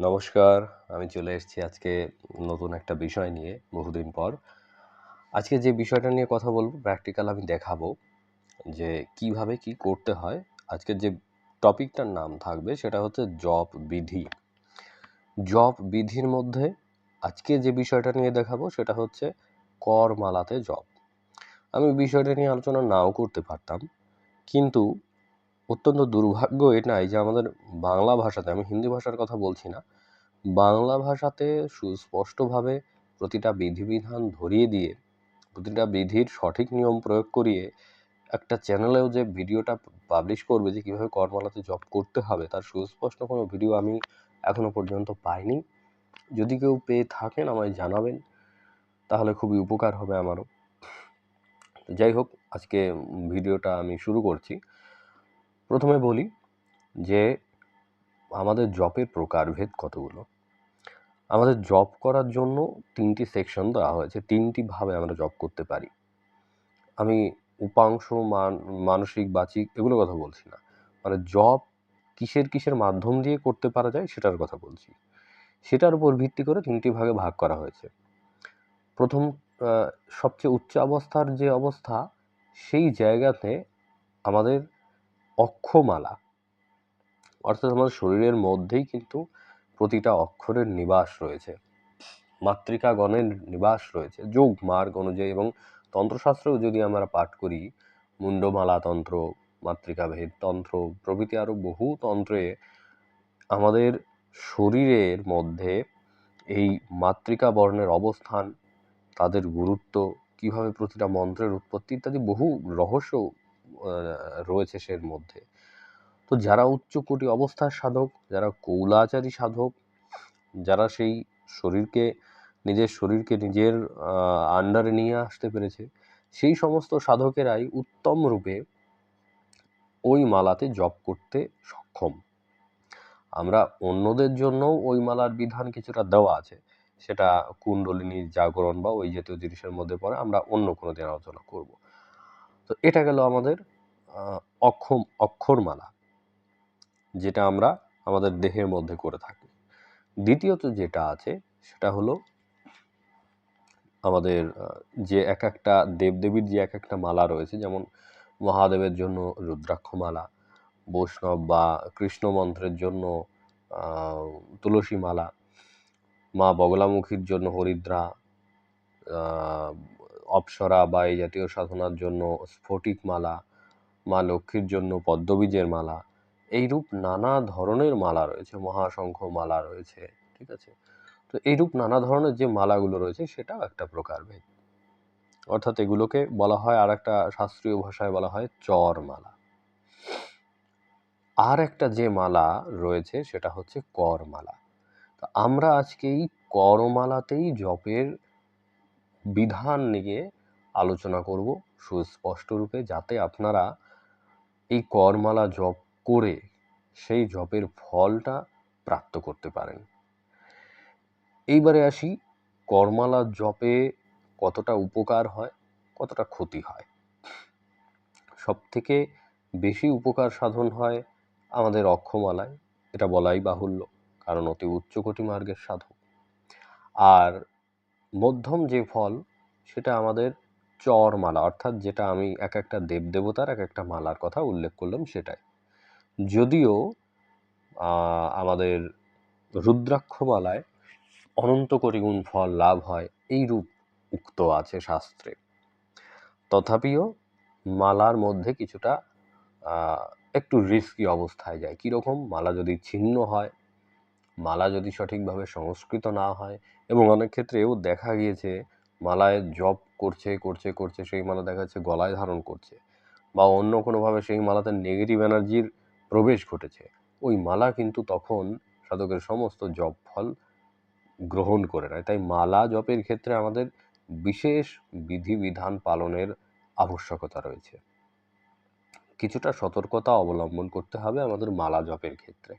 নমস্কার, আমি চলে এসেছি আজকে নতুন একটা বিষয় নিয়ে বহুদিন পর। আজকে যে বিষয়টা নিয়ে কথা বলব প্র্যাকটিক্যাল আমি দেখাবো যে কীভাবে কি করতে হয়। আজকের যে টপিকটার নাম থাকবে সেটা হচ্ছে জব বিধি। জব বিধির মধ্যে আজকে যে বিষয়টা নিয়ে দেখাবো সেটা হচ্ছে করমালাতে জব। আমি বিষয়টা নিয়ে আলোচনা নাও করতে পারতাম, কিন্তু অত্যন্ত দুর্ভাগ্য এটাই যে আমাদের বাংলা ভাষাতে, আমি হিন্দি ভাষার কথা বলছি না, বাংলা ভাষাতে সুস্পষ্টভাবে প্রতিটা বিধিবিধান ধরিয়ে দিয়ে, প্রতিটা বিধির সঠিক নিয়ম প্রয়োগ করিয়ে একটা চ্যানেলেও যে ভিডিওটা পাবলিশ করবে যে কীভাবে করমালাতে জব করতে হবে, তার সুস্পষ্ট কোনো ভিডিও আমি এখনও পর্যন্ত পাইনি। যদি কেউ পেয়ে থাকেন, আমায় জানাবেন, তাহলে খুবই উপকার হবে আমারও। যাই হোক, আজকে ভিডিওটা আমি শুরু করছি। প্রথমে বলি যে আমাদের জবের প্রকারভেদ কতগুলো? আমাদের জব করার জন্য তিনটি সেকশন দেওয়া হয়েছে, তিনটি ভাবে আমরা জব করতে পারি। আমি উপাংশ, মান, মানসিক, বাচিক এগুলো কথা বলছি না। মানে জব কিসের কিসের মাধ্যম দিয়ে করতে পারা যায় সেটার কথা বলছি। সেটার উপর ভিত্তি করে তিনটি ভাগে ভাগ করা হয়েছে। প্রথম সবচেয়ে উচ্চ অবস্থার যে অবস্থা, সেই জায়গাতে আমাদের অক্ষমালা। অর্থাৎ আমাদের শরীরের মধ্যেই কিন্তু প্রতিটা অক্ষরের নিবাস রয়েছে। মাতৃকাগণের নিবাস রয়েছে। যোগ, মার্গ অনুযায়ী এবং তন্ত্রশাস্ত্রেও যদি আমরা পাঠ করি মুন্ডমালা তন্ত্র, মাতৃকাভেদ তন্ত্র, প্রভৃতি আরও বহু তন্ত্রে আমাদের শরীরের মধ্যে এই মাতৃকা বর্ণের অবস্থান, তাদের গুরুত্ব, কীভাবে প্রতিটা মন্ত্রের উৎপত্তি ইত্যাদি বহু রহস্য রয়েছে সের মধ্যে। তো যারা উচ্চকোটি অবস্থার সাধক, যারা কৌলাচারী সাধক, যারা সেই শরীরকে, নিজের শরীরকে নিজের আন্ডারে নিয়ে আসতে পেরেছে, সেই সমস্ত সাধকেরাই উত্তম রূপে ওই মালাতে জপ করতে সক্ষম। আমরা অন্যদের জন্যও ওই মালার বিধান কিছুটা দেওয়া আছে। সেটা কুণ্ডলিনীর জাগরণ বা ওই জাতীয় জিনিসের মধ্যে পড়ে আমরা অন্য কোনো দিন আলোচনা করব। তো এটা গেল আমাদের অক্ষম, অক্ষরমালা, যেটা আমরা আমাদের দেহের মধ্যে করে থাকি। দ্বিতীয়ত যেটা আছে, সেটা হলো আমাদের যে এক একটা দেবদেবীর যে এক একটা মালা রয়েছে, যেমন মহাদেবের জন্য রুদ্রাক্ষ মালা বৈষ্ণব বা কৃষ্ণ মন্ত্রের জন্য তুলসী মালা, মা বগলামুখীর জন্য হরিদ্রা অপ্সরা বা এই জাতীয় সাধনার জন্য স্ফটিক মালা মা লক্ষ্মীর জন্য পদ্মবীজের মালা, এইরূপ নানা ধরনের মালা রয়েছে মহাশঙ্খ মালা রয়েছে, ঠিক আছে? তো এইরূপ নানা ধরনের যে মালাগুলো রয়েছে, সেটাও একটা প্রকারভেদ অর্থাৎ এগুলোকে বলা হয় আর একটা শাস্ত্রীয় ভাষায় বলা হয় চর মালা। আর একটা যে মালা রয়েছে, সেটা হচ্ছে করমালা। তো আমরা আজকে এই করমালাতেই জপের বিধান নিয়ে আলোচনা করব সুস্পষ্ট রূপে, যাতে আপনারা এই করমালা জপ করে সেই জপের ফলটা প্রাপ্ত করতে পারেন। এইবারে আসি, করমালা জপে কতটা উপকার হয়, কতটা ক্ষতি হয়? সবথেকে বেশি উপকার সাধন হয় আমাদের অক্ষমালায়, এটা বলাই বাহুল্য, কারণ অতি উচ্চকোটি মার্গের সাধক। আর মধ্যম যে ফল, সেটা আমাদের চর মালা, অর্থাৎ যেটা আমি এক একটা দেবদেবতার এক একটা মালার কথা উল্লেখ করলাম সেটাই। যদিও আমাদের রুদ্রাক্ষমালায় অনন্ত কোটি গুণ ফল লাভ হয় এই রূপ উক্ত আছে শাস্ত্রে। তথাপিও মালার মধ্যে কিছুটা একটু রিস্কি অবস্থায় যায়। কীরকম? মালা যদি ছিন্ন হয় মালা যদি সঠিকভাবে সংস্কৃত না হয়, এবং অনেক ক্ষেত্রে এও দেখা গিয়েছে মালায় জপ করছে করছে করছে, সেই মালা দেখা যাচ্ছে গলায় ধারণ করছে, বা অন্য কোনোভাবে সেই মালাতে নেগেটিভ এনার্জির প্রবেশ ঘটেছে, ওই মালা কিন্তু তখন সাধকের সমস্ত জপ ফল গ্রহণ করে নেয়। তাই মালা জপের ক্ষেত্রে আমাদের বিশেষ বিধিবিধান পালনের আবশ্যকতা রয়েছে। কিছুটা সতর্কতা অবলম্বন করতে হবে আমাদের মালা জপের ক্ষেত্রে।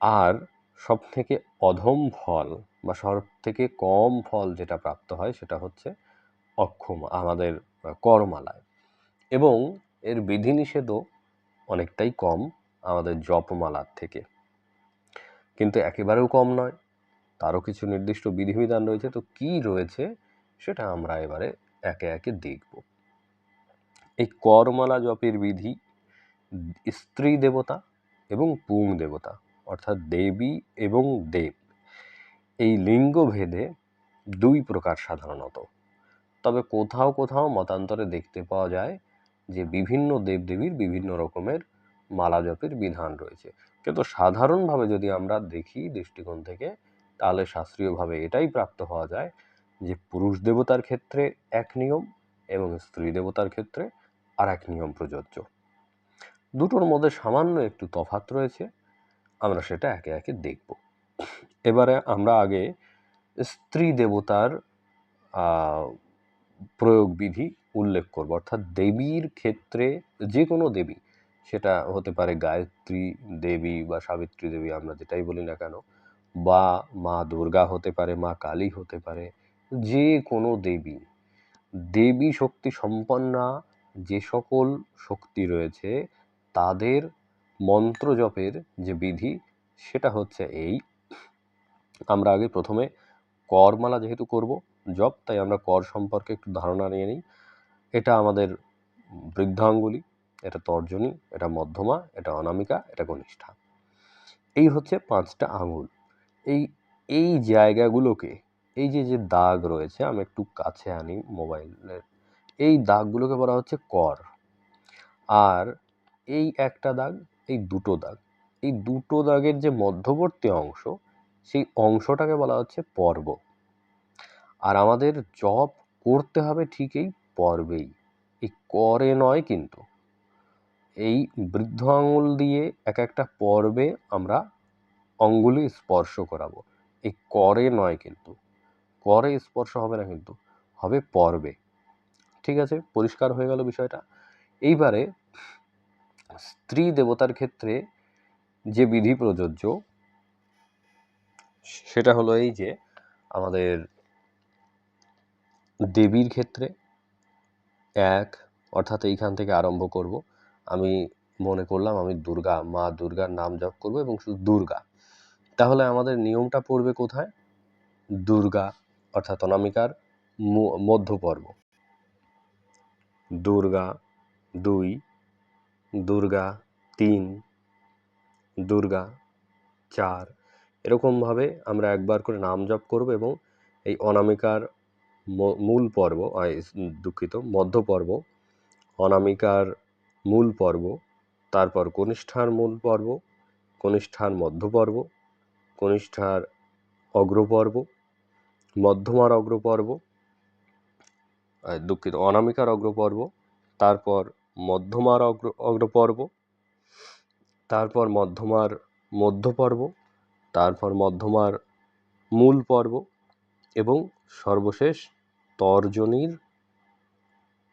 আর সব থেকে অধম ফল বা সব থেকে কম ফল যেটা প্রাপ্ত হয় সেটা হচ্ছে অক্ষম, আমাদের করমালায়। এবং এর বিধিনিষেধও অনেকটাই কম আমাদের জপমালার থেকে। কিন্তু একেবারেও কম নয়, তারও কিছু নির্দিষ্ট বিধিবিধান রয়েছে, তো কি রয়েছে সেটা আমরা এবারে একে একে দেখব। এই করমালা জপের বিধি স্ত্রী দেবতা এবং পুং দেবতা অর্থাৎ দেবী এবং দেব। এই লিঙ্গ ভেদে দুই প্রকার সাধারণত। তবে কোথাও কোথাও মতান্তরে দেখতে পাওয়া যায় যে বিভিন্ন দেবদেবীর বিভিন্ন রকমের মালা জপের বিধান রয়েছে। কিন্তু সাধারণভাবে যদি আমরা দেখি দৃষ্টিকোণ থেকে, তাহলে শাস্ত্রীয়ভাবে এটাই প্রাপ্ত হওয়া যায় যে পুরুষ দেবতার ক্ষেত্রে এক নিয়ম এবং স্ত্রী দেবতার ক্ষেত্রে আর এক নিয়ম প্রযোজ্য। দুটোর মধ্যে সামান্য একটু তফাত রয়েছে। আমরা সেটা একে একে দেখব। এবারে আমরা আগে স্ত্রী দেবতার প্রয়োগ বিধি উল্লেখ করব। অর্থাৎ দেবীর ক্ষেত্রে যে কোনো দেবী, সেটা হতে পারে গায়ত্রী দেবী বা সাবিত্রী দেবী, আমরা যেটাই বলি না কেন, বা মা দুর্গা হতে পারে, মা কালী হতে পারে, যে কোনো দেবী দেবী শক্তি সম্পন্না যে সকল শক্তি রয়েছে, তাদের মন্ত্র জপের যে বিধি, সেটা হচ্ছে এই। আমরা আগে প্রথমে করমালা যেহেতু করব, জপ, তাই আমরা কর সম্পর্কে একটু ধারণা নিয়ে নিই। এটা আমাদের বৃদ্ধাঙ্গুলি, এটা তর্জনী, এটা মধ্যমা, এটা অনামিকা, এটা কনিষ্ঠা। এই হচ্ছে পাঁচটা আঙুল। এই এই জায়গাগুলোকে, এই যে যে দাগ রয়েছে, আমি একটু কাছে আনি মোবাইলের, এই দাগগুলোকে বলা হচ্ছে কর। আর এই একটা দাগ এই দুটো দাগ। এই দুটো দাগের যে মধ্যবর্তী অংশ, সেই অংশটাকে বলা হচ্ছে পর্ব। আর আমাদের জব করতে হবে ঠিক এই পর্বেই। এই করে নয় কিন্তু। এই বৃদ্ধ আঙুল দিয়ে এক একটা পর্বে আমরা অঙ্গুলি স্পর্শ করাবো। এই করে নয় কিন্তু। করে স্পর্শ হবে না কিন্তু, হবে পর্বে। ঠিক আছে? পরিষ্কার হয়ে গেল বিষয়টা। এইবারে স্ত্রী দেবতার ক্ষেত্রে যে বিধি প্রযোজ্য, সেটা হলো এই যে আমাদের দেবীর ক্ষেত্রে এক, অর্থাৎ এইখান থেকে আরম্ভ করব। আমি মনে করলাম আমি দুর্গা, মা দুর্গার নাম জপ করব এবং শুধু দুর্গা। তাহলে আমাদের নিয়মটা পড়বে কোথায়? দুর্গা, অর্থাৎ অনামিকার মধ্য পর্ব দুর্গা দুই দুর্গা, তিন, দুর্গা, চার, এরকমভাবে আমরা একবার করে নাম জপ করব এবং এই অনামিকার মূল পর্ব দুঃখিত, মধ্য পর্ব, অনামিকার মূল পর্ব, তারপর কনিষ্ঠার মূল পর্ব, কনিষ্ঠার মধ্য পর্ব, কনিষ্ঠার অগ্রপর্ব মধ্যমার অগ্রপর্ব দুঃখিত, অনামিকার অগ্রপর্ব তারপর মধ্যমার অগ্র, অগ্রপর্ব, তারপর মধ্যমার মধ্যপর্ব, তারপর মধ্যমার মূল পর্ব এবং সর্বশেষ তর্জনীর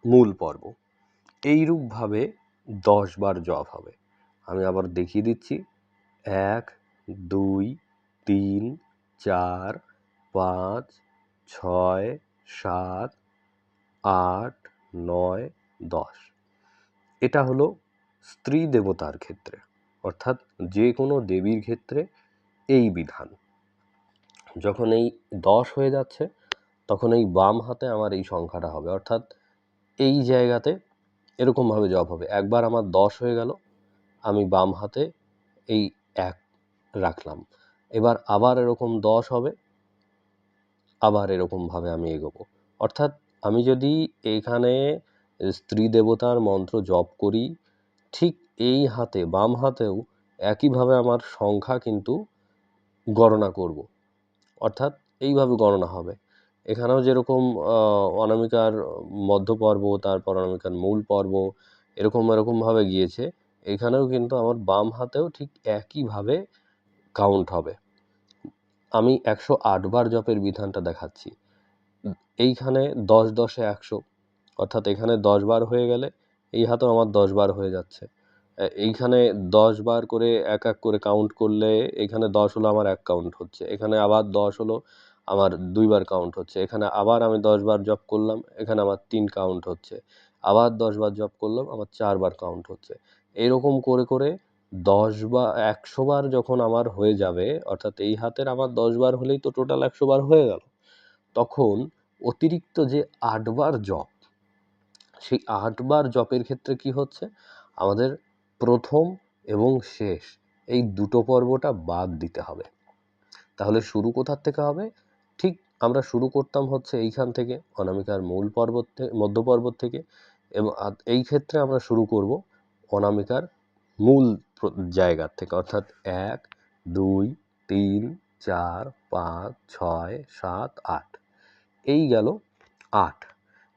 মূল পর্ব এইরূপভাবে দশ বার জপ হবে। আমি আবার দেখিয়ে দিচ্ছি। এক, দুই, তিন, চার, পাঁচ, ছয়, সাত, আট, নয়, দশ। এটা হলো স্ত্রী দেবতার ক্ষেত্রে, অর্থাৎ যে কোনো দেবীর ক্ষেত্রে এই বিধান। যখন এই দশ হয়ে যাচ্ছে, তখন এই বাম হাতে আমার এই সংখ্যাটা হবে, অর্থাৎ এই জায়গাতে এরকমভাবে জব হবে। একবার আমার দশ হয়ে গেল, আমি বাম হাতে এই এক রাখলাম। এবার আবার এরকম দশ হবে, আবার এরকমভাবে আমি এগোবো। অর্থাৎ আমি যদি এইখানে স্ত্রী দেবতার মন্ত্র জপ করি, ঠিক এই হাতে, বাম হাতেও একইভাবে আমার সংখ্যা কিন্তু গণনা করব। অর্থাৎ এইভাবে গণনা হবে। এখানেও যেরকম অনামিকার মধ্য পর্ব তারপর অনামিকার মূল পর্ব, এরকম এরকমভাবে গিয়েছে, এখানেও কিন্তু আমার বাম হাতেও ঠিক একইভাবে কাউন্ট হবে। আমি একশো আটবার জপের বিধানটা দেখাচ্ছি। এইখানে দশ দশে একশো অর্থাৎ এখানে দশ বার হয়ে গেলে এই হাতেও আমার দশ বার হয়ে যাচ্ছে। এইখানে দশ বার করে এক এক করে কাউন্ট করলে এখানে দশ হলো আমার এক কাউন্ট হচ্ছে। এখানে আবার দশ হলো আমার দুইবার কাউন্ট হচ্ছে। এখানে আবার আমি দশবার জব করলাম, এখানে আমার তিন কাউন্ট হচ্ছে। আবার দশবার জব করলাম, আমার চারবার কাউন্ট হচ্ছে। এরকম করে করে দশ বা একশো বার যখন আমার হয়ে যাবে, অর্থাৎ এই হাতের আমার দশ বার হলেই তো টোটাল একশো বার হয়ে গেল, তখন অতিরিক্ত যে আটবার জপ সেই আটবার জপের ক্ষেত্রে কি হচ্ছে? আমাদের প্রথম এবং শেষ এই দুটো পর্বটা বাদ দিতে হবে। তাহলে শুরু কোথার থেকে হবে? ঠিক আমরা শুরু করতাম হচ্ছে এইখান থেকে, অনামিকার মূল পর্বত থেকে মধ্য পর্বত থেকে এবং এই ক্ষেত্রে আমরা শুরু করব অনামিকার মূল জায়গার থেকে। অর্থাৎ এক, দুই, তিন, চার, পাঁচ, ছয়, সাত, আট। এই গেল আট।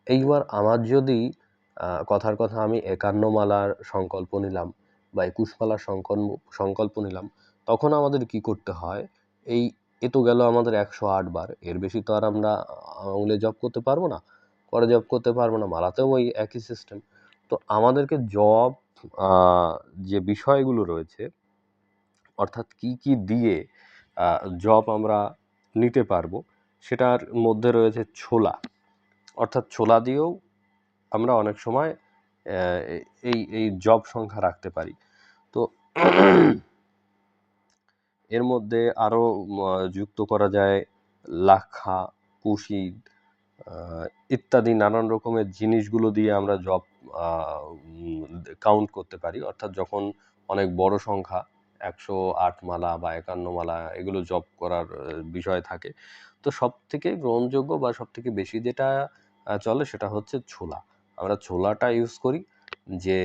এইবার আমার যদি কথার কথা আমি একান্ন মালার সংকল্প নিলাম বা একুশ মালার সংকল্প সংকল্প নিলাম, তখন আমাদের কি করতে হয়? এই, এ তো গেল আমাদের একশো আট বার। এর বেশি তো আর আমরা আঙুলে জব করতে পারব না, পরে জব করতে পারব না, মালাতেও ওই একই সিস্টেম তো আমাদেরকে জব যে বিষয়গুলো রয়েছে, অর্থাৎ কি কি দিয়ে জব আমরা নিতে পারব, সেটার মধ্যে রয়েছে ছোলা। অর্থাৎ ছোলা দিয়েও আমরা অনেক সময় এই এই জব সংখ্যা রাখতে পারি। তো এর মধ্যে আরও যুক্ত করা যায় লাক্ষা কুশিদ ইত্যাদি নানান রকমের জিনিসগুলো দিয়ে আমরা জব কাউন্ট করতে পারি। অর্থাৎ যখন অনেক বড় সংখ্যা, একশো আট মালা বা একান্ন মালা এগুলো জব করার বিষয় থাকে, তো সব থেকে গ্রহণযোগ্য বা সব থেকে বেশি যেটা চলে সেটা হচ্ছে ছোলা। আমরা ছোলাটা ইউজ করি, যে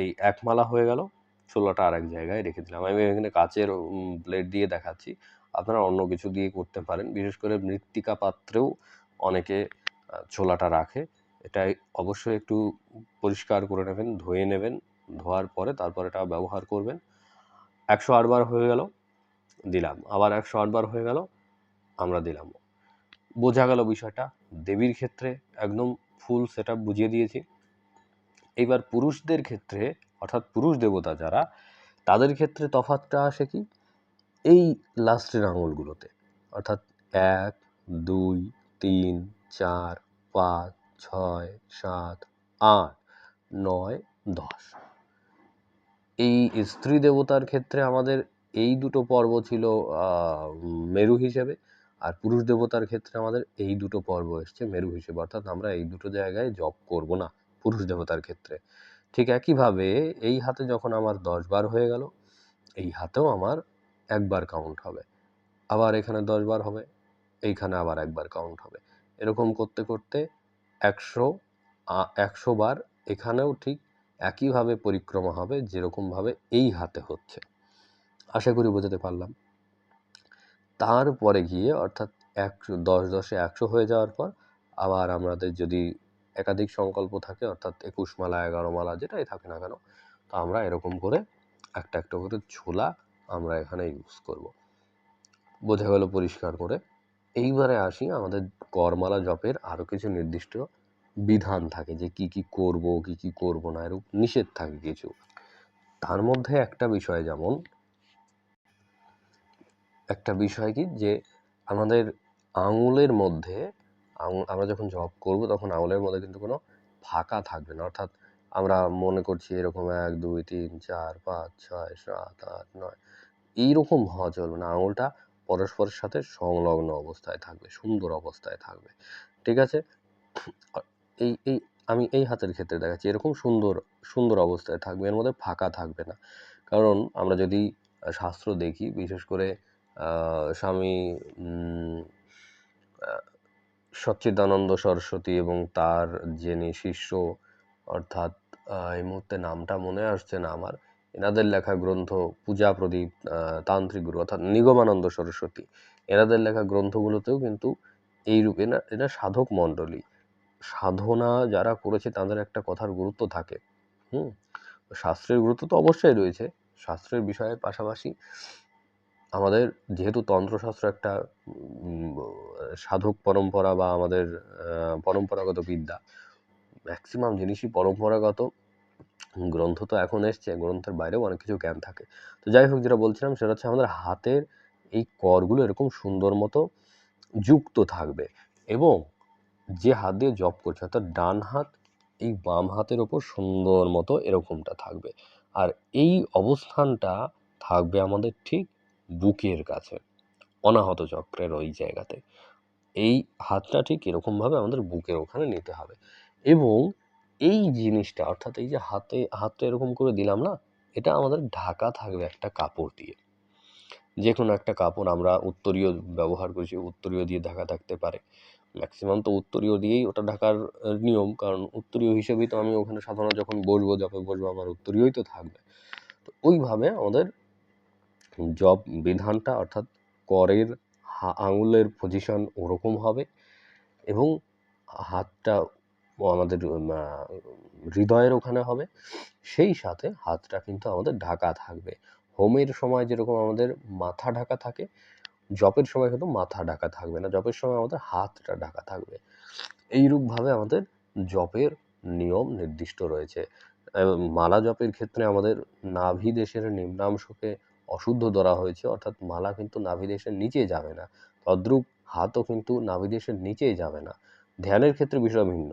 এই এক মালা হয়ে গেল, ছোলাটা আর এক জায়গায় রেখে দিলাম। আমি এখানে কাচের ব্লেড দিয়ে দেখাচ্ছি। আপনারা অন্য কিছু দিয়ে করতে পারেন। বিশেষ করে মৃত্তিকা পাত্রেও অনেকে ছোলাটা রাখে। এটাই অবশ্যই একটু পরিষ্কার করে নেবেন, ধুয়ে নেবেন, ধোয়ার পরে তারপর এটা ব্যবহার করবেন। একশো আটবার হয়ে গেল, দিলাম। আবার একশো আটবার হয়ে গেল, আমরা দিলাম। বোঝা গেল বিষয়টা? দেবীর ক্ষেত্রে একদম ফুল সেট বুঝিয়ে দিয়েছি। এইবার পুরুষদের ক্ষেত্রে, অর্থাৎ পুরুষ দেবতা যারা, তাদের ক্ষেত্রে তফাৎটা আসে কি? এই লাস্টের আঙুলগুলোতে। অর্থাৎ এক, দুই, তিন, চার, পাঁচ, ছয়, সাত, আট, নয়, দশ। এই স্ত্রী দেবতার ক্ষেত্রে আমাদের এই দুটো পর্ব ছিল মেরু হিসেবে। আর পুরুষ দেবতার ক্ষেত্রে আমাদের এই দুটো পর্ব এসছে, মেরু হিসেবে। অর্থাৎ আমরা এই দুটো জায়গায় জব করব না, পুরুষ দেবতার ক্ষেত্রে। ঠিক একইভাবে এই হাতে যখন আমার দশ বার হয়ে গেল, এই হাতেও আমার একবার কাউন্ট হবে। আবার এখানে দশ বার হবে, এইখানে আবার একবার কাউন্ট হবে। এরকম করতে করতে একশো একশো বার এখানেও ঠিক একইভাবে পরিক্রমা হবে, যেরকমভাবে এই হাতে হচ্ছে। আশা করি বোঝাতে পারলাম। তারপরে গিয়ে অর্থাৎ একশো, দশ দশে একশো হয়ে যাওয়ার পর আবার আমাদের যদি একাধিক সংকল্প থাকে, অর্থাৎ একুশ মালা, এগারো মালা যেটাই থাকে না কেন, তো আমরা এরকম করে একটা একটা করে ছোলা আমরা এখানে ইউজ করব। বোঝা গেল পরিষ্কার করে। এইবারে আসি আমাদের করমালা জপের আরও কিছু নির্দিষ্ট বিধান থাকে যে কি কি করব, কি কি করব না এরূপ নিষেধ থাকে কিছু। তার মধ্যে একটা বিষয় যেমন একটা বিষয় কি? যে আমাদের আঙুলের মধ্যে আমরা যখন জব করব তখন আঙুলের মধ্যে কিন্তু কোনো ফাঁকা থাকবে না। অর্থাৎ আমরা মনে করছি এরকম এক, দুই, তিন, চার, পাঁচ, ছয়, সাত, আট, নয়, এইরকম হওয়া চলবে না। আঙুলটা পরস্পরের সাথে সংলগ্ন অবস্থায় থাকবে, সুন্দর অবস্থায় থাকবে। ঠিক আছে? এই এই, আমি এই হাতের ক্ষেত্রে দেখাচ্ছি, এরকম সুন্দর সুন্দর অবস্থায় থাকবে, এর মধ্যে ফাঁকা থাকবে না। কারণ আমরা যদি শাস্ত্র দেখি, বিশেষ করে স্বামী সচ্চিদানন্দ সরস্বতী এবং তার যিনি শিষ্য, অর্থাৎ এই মুহূর্তে নামটা মনে আসছে না আমার, এনাদের লেখা গ্রন্থ পূজা প্রদীপ তান্ত্রিক গুরু, অর্থাৎ নিগমানন্দ সরস্বতী, এনাদের লেখা গ্রন্থগুলোতেও কিন্তু এই রূপে না এটা সাধক মণ্ডলী। সাধনা যারা করেছে তাদের একটা কথার গুরুত্ব থাকে। হুম, শাস্ত্রের গুরুত্ব তো অবশ্যই রয়েছে। শাস্ত্রের বিষয়ের পাশাপাশি আমাদের যেহেতু তন্ত্রশাস্ত্র একটা সাধক পরম্পরা বা আমাদের পরম্পরাগত বিদ্যা ম্যাক্সিমাম জিনিসই পরম্পরাগত। গ্রন্থ তো এখন এসছে, গ্রন্থের বাইরেও অনেক কিছু জ্ঞান থাকে। তো যাই হোক, যেটা বলছিলাম সেটা হচ্ছে আমাদের হাতের এই করগুলো এরকম সুন্দর মতো যুক্ত থাকবে এবং যে হাত দিয়ে জব করছে, অর্থাৎ ডান হাত এই বাম হাতের ওপর সুন্দর মতো এরকমটা থাকবে। আর এই অবস্থানটা থাকবে আমাদের ঠিক বুকের কাছে, অনাহত চক্রের ওই জায়গাতে। এই হাতটা ঠিক এরকমভাবে আমাদের বুকের ওখানে নিতে হবে। এবং এই জিনিসটা, অর্থাৎ এই যে হাতে, হাতটা এরকম করে দিলাম না, এটা আমাদের ঢাকা থাকবে একটা কাপড় দিয়ে। যে কোনো একটা কাপড় আমরা উত্তরীয় ব্যবহার করছি, উত্তরীয় দিয়ে ঢাকা থাকতে পারে। ম্যাক্সিমাম তো উত্তরীয় দিয়েই ওটা ঢাকার নিয়ম। কারণ উত্তরীয় হিসেবেই তো আমি ওখানে সাধারণত যখন বসবো যখন বসবো, আমার উত্তরীয়ই তো থাকবে। তো ওইভাবে আমাদের জব বিধানটা অর্থাৎ করের আঙুলের পজিশন ওরকম হবে এবং হাতটা আমাদের হৃদয়ের ওখানে হবে। সেই সাথে হাতটা কিন্তু আমাদের ঢাকা থাকবে। হোমের সময় যেরকম আমাদের মাথা ঢাকা থাকে জপের সময় কিন্তু মাথা ঢাকা থাকবে না। জপের সময় আমাদের হাতটা ঢাকা থাকবে। এইরূপভাবে আমাদের জপের নিয়ম নির্দিষ্ট রয়েছে। মালা জপের ক্ষেত্রে আমাদের নাভি দেশের নিম্নাংশকে অশুদ্ধ ধরা হয়েছে, অর্থাৎ মালা কিন্তু নাভিদেশের নিচে যাবে না, তদ্রূপ হাতও কিন্তু নাভি দেশের নিচেই যাবে না। ধ্যানের ক্ষেত্রে বিষয় ভিন্ন।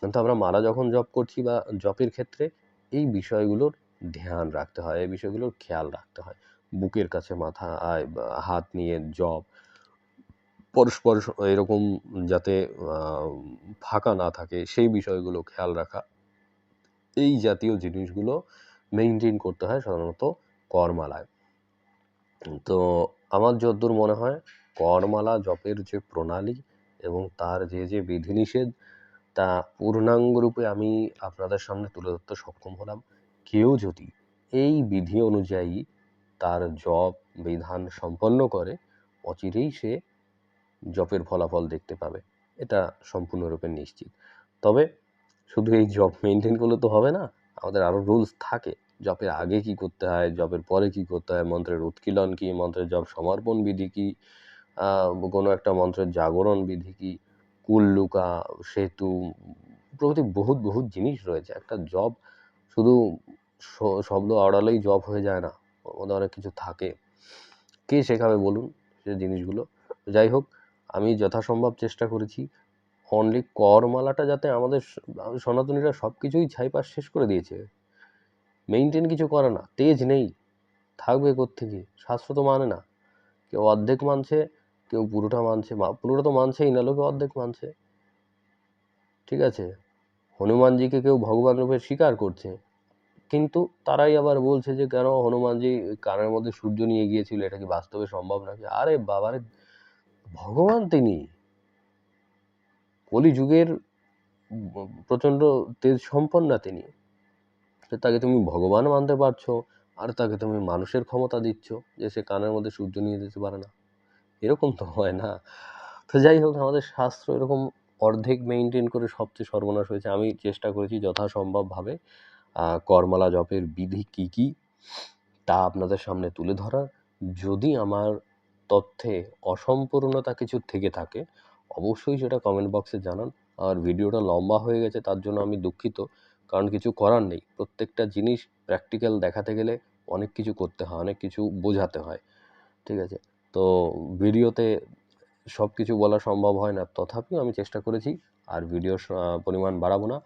কিন্তু আমরা মালা যখন জপ করছি বা জপের ক্ষেত্রে, এই বিষয়গুলোর ধ্যান রাখতে হয়, এই বিষয়গুলোর খেয়াল রাখতে হয়। বুকের কাছে মাথা, আয় হাত নিয়ে জপ, পরস্পর এরকম যাতে ফাঁকা না থাকে, সেই বিষয়গুলো খেয়াল রাখা, এই জাতীয় জিনিসগুলো মেনটেন করতে হয় সাধারণত করমালায়। তো আমার যদ্দূর মনে হয়, করমালা জপের যে প্রণালী এবং তার যে যে বিধিনিষেধ, তা পূর্ণাঙ্গরূপে আমি আপনাদের সামনে তুলে ধরতে সক্ষম হলাম। কেউ যদি এই বিধি অনুযায়ী তার জপ বিধান সম্পন্ন করে, অচিরেই সে জপের ফলাফল দেখতে পাবে। এটা সম্পূর্ণরূপে নিশ্চিত। তবে শুধু এই জব মেনটেন করলে তো হবে না, আমাদের আরও রুলস থাকে। জপের আগে কি করতে হয় জপের পরে কি করতে হয়, মন্ত্রের উৎকিলন কি, মন্ত্রের জপ সমর্পণ বিধি কি কোনো একটা মন্ত্রের জাগরণ বিধি কি কুল্লুকা সেতু, প্রভৃতি বহুত বহুত জিনিস রয়েছে। একটা জব শুধু শব্দ আওড়ালেই জব হয়ে যায় না মধ্যে অনেক কিছু থাকে। কে শেখাবে বলুন সে জিনিসগুলো? যাই হোক, আমি যথাসম্ভব চেষ্টা করেছি। অনলি করমালাটা যাতে আমাদের সনাতনীরা সব কিছুই ছাইপাস শেষ করে দিয়েছে। মেনটেন কিছু করে না, তেজ নেই। থাকবে কোত্থেকে? শাস্ত্র তো মানে না। কেউ অর্ধেক মানছে, কেউ পুরোটা মানছে পুরোটা তো মানছেই না, লোকে অর্ধেক মানছে। ঠিক আছে? হনুমানজিকে কেউ ভগবান রূপে স্বীকার করছে। কিন্তু তারাই আবার বলছে যে, কেন হনুমানজি কানের মধ্যে সূর্য নিয়ে গিয়েছিল? এটা কি বাস্তবে সম্ভব নাকি? আরে বাবারে, ভগবান তিনি। কলিযুগের প্রচণ্ড তেজ সম্পন্না তিনি। তাকে তুমি ভগবান মানতে পারছ আর তাকে তুমি মানুষের ক্ষমতা দিচ্ছ যে সে কানের মধ্যে সূর্য নিয়ে যেতে পারে না। এরকম তো হয় না। তো যাই হোক, আমাদের শাস্ত্র এরকম অর্ধেক মেনটেন করে সবচেয়ে সর্বনাশ হয়েছে। আমি চেষ্টা করেছি যথাসম্ভবভাবে করমালা জপের বিধি কী কী, তা আপনাদের সামনে তুলে ধরার। যদি আমার তথ্যে অসম্পূর্ণতা কিছু থেকে থাকে, অবশ্যই সেটা কমেন্ট বক্সে জানান। আর ভিডিওটা লম্বা হয়ে গেছে, তার জন্য আমি দুঃখিত। কারণ কিছু করার নেই। প্রত্যেকটা জিনিস প্র্যাকটিক্যাল দেখাতে গেলে অনেক কিছু করতে হয়, অনেক কিছু বোঝাতে হয়। ঠিক আছে? তো ভিডিওতে সব কিছু বলা সম্ভব হয় না। তথাপিও আমি চেষ্টা করেছি, আর ভিডিওর পরিমাণ বাড়াবো না।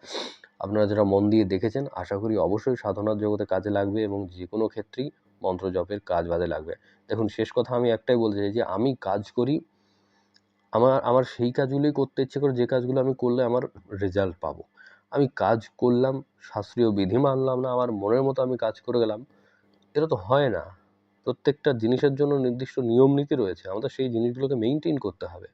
আপনারা যারা মন দিয়ে দেখেছেন, আশা করি অবশ্যই সাধনার জগতে কাজে লাগবে এবং যে কোনো ক্ষেত্রেই মন্ত্র জপের কাজ বাজে লাগবে। দেখুন, শেষ কথা আমি একটাই বলতে চাই যে, আমি কাজ করি, আমার আমার সেই কাজগুলোই করতে ইচ্ছে করে যে কাজগুলো আমি করলে আমার রেজাল্ট পাবো। আমি কাজ করলাম, শাস্ত্রীয় বিধি মানলাম না, আমার মনের মতো আমি কাজ করে গেলাম, এটা তো হয় না। প্রত্যেকটা জিনিসের জন্য নির্দিষ্ট নিয়ম নীতি রয়েছে, আমাদের সেই জিনিসগুলোকে মেনটেন করতে হবে।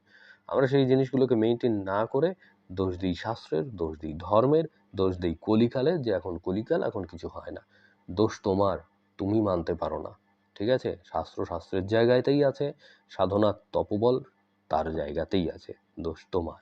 আমরা সেই জিনিসগুলোকে মেনটেন না করে দোষ দিই শাস্ত্রের, দোষ দিই ধর্মের, দোষ দিই কলিকালে যে এখন কলিকাল, এখন কিছু হয় না। দোষ তোমার, তুমি মানতে পারো না, ঠিক আছে? শাস্ত্র শাস্ত্রের জায়গাতেই আছে সাধনার তপবল তার জায়গাতেই আছে, দোষ তোমার।